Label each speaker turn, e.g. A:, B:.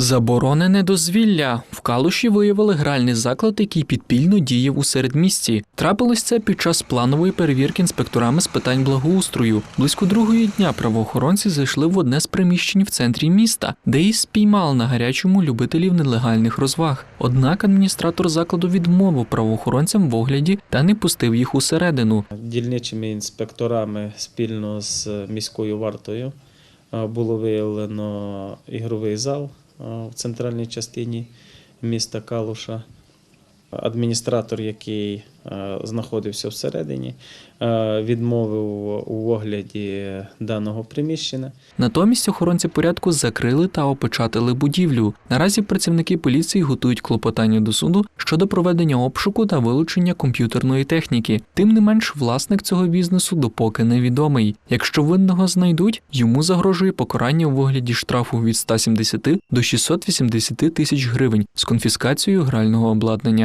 A: Заборонене дозвілля. В Калуші виявили гральний заклад, який підпільно діяв у середмісті. Трапилось це під час планової перевірки інспекторами з питань благоустрою. Близько другої дня правоохоронці зайшли в одне з приміщень в центрі міста, де і спіймали на гарячому любителів нелегальних розваг. Однак адміністратор закладу відмовив правоохоронцям в огляді та не пустив їх усередину.
B: Дільничими інспекторами спільно з міською вартою було виявлено ігровий зал в центральній частині міста Калуша. Адміністратор, який е, знаходився всередині, е, відмовив у огляді даного приміщення.
A: Натомість охоронці порядку закрили та опечатали будівлю. Наразі працівники поліції готують клопотання до суду щодо проведення обшуку та вилучення комп'ютерної техніки. Тим не менш, власник цього бізнесу допоки невідомий. Якщо винного знайдуть, йому загрожує покарання у вигляді штрафу від 170 до 680 тисяч гривень з конфіскацією грального обладнання.